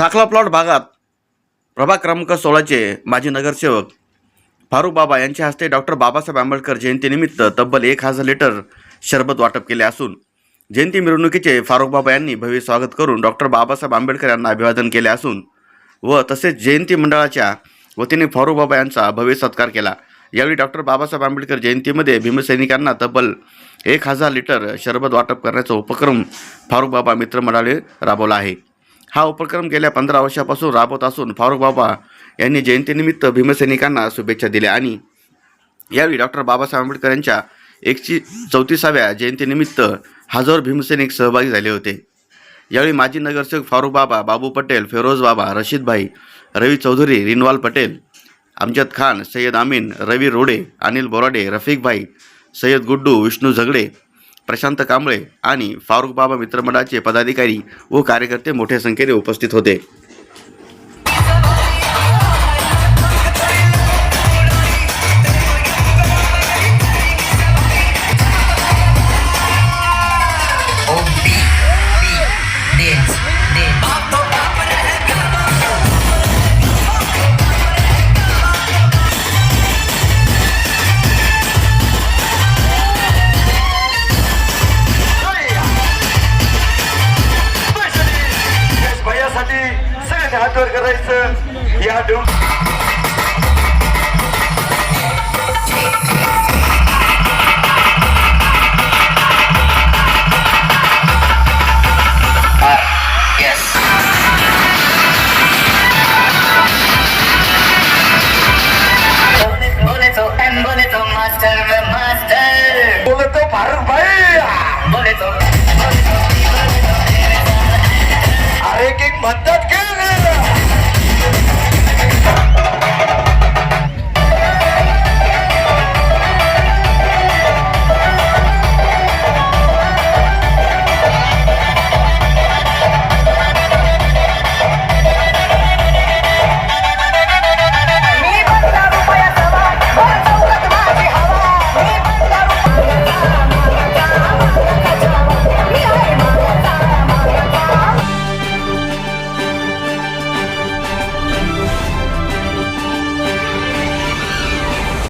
Sakhla plot भागात प्रभाग क्रमांक सोळाचे माजी नगरसेवक फारुख बाबा यांच्या हस्ते डॉक्टर बाबासाहेब आंबेडकर जयंतीनिमित्त तब्बल एक हजार लिटर शरबत वाटप केले असून जयंती मिरवणुकीचे फारुख बाबा यांनी भव्य स्वागत करून डॉक्टर बाबासाहेब आंबेडकर यांना अभिवादन केले असून व तसेच जयंती मंडळाच्या वतीने फारुख बाबा यांचा भव्य सत्कार केला. यावेळी डॉक्टर बाबासाहेब आंबेडकर जयंतीमध्ये भीमसैनिकांना तब्बल एक हजार लिटर शरबत वाटप करण्याचा उपक्रम फारुख बाबा मित्रमंडळाने राबवला आहे. हा उपक्रम गेल्या पंधरा वर्षापासून राबवत असून फारुख बाबा यांनी जयंतीनिमित्त भीमसैनिकांना शुभेच्छा दिल्या. आणि यावेळी डॉक्टर बाबासाहेब आंबेडकर यांच्या एकशे चौतीसाव्या जयंतीनिमित्त हजारो भीमसैनिक सहभागी झाले होते. यावेळी माजी नगरसेवक फारुख बाबा बाबू पटेल फिरोज बाबा रशीदभाई रवी चौधरी रिनवाल पटेल अमजद खान सय्यद आमीन रवी रोडे अनिल बोराडे रफीकभाई सय्यद गुड्डू विष्णू झगडे प्रशांत कांबळे आणि फारुख बाबा मित्रमंडळाचे पदाधिकारी व कार्यकर्ते मोठ्या संख्येने उपस्थित होते. भैयासाठी सगळ्यांनी हातवर करायचं. या डों ಮದ್ದತ್